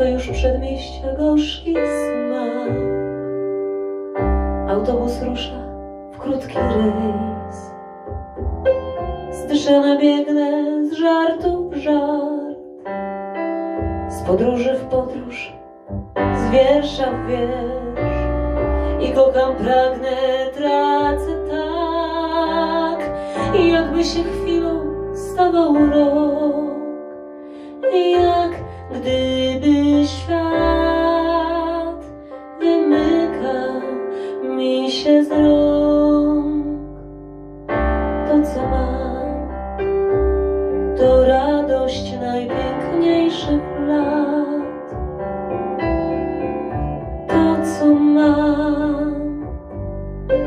przedmieścia gorzki smak. Autobus rusza w krótki rejs. Zdyszana biegnę z żartu w żart. Z podróży w podróż, z wiersza w wiersz. I kocham, pragnę, tracę tak, jakby się chwilą stawał rok. Jak gdyby Co mam, to radość najpiękniejszych lat. To, co mam,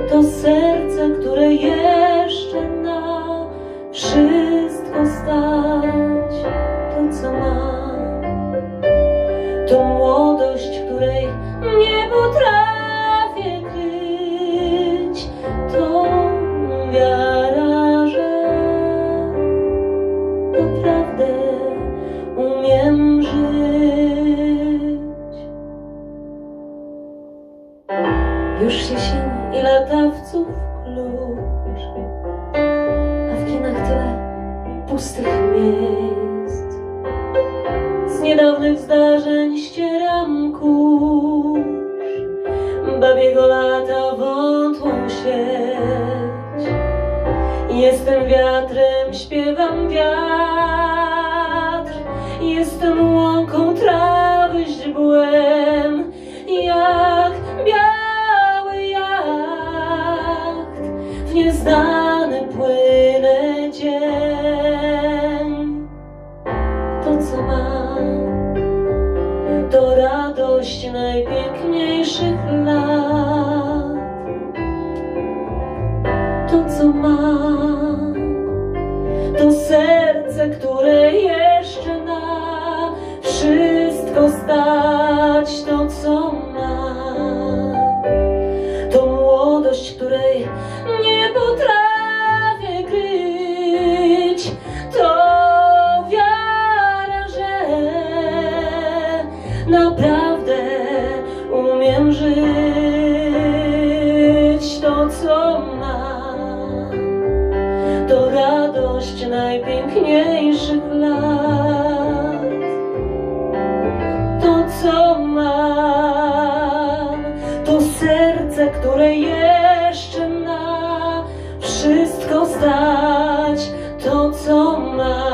to serce, które jeszcze na wszystko stać. To, co mam, to młodość, Już jesień i latawców klucz, a w kinach tyle pustych miejsc. Z niedawnych zdarzeń ścieram kurz, babiego lata wątłą sieć. Jestem wiatrem, śpiewam wiatr, jestem łąką trawy źdźbłem, płynę dzień. To, co mam, to radość najpiękniejszych lat. To, co mam, to serce, które jeszcze na wszystko stać. To, co mam, to młodość, której nie najpiękniejszych lat. To, co mam, to serce, które jeszcze na wszystko stać. To, co mam,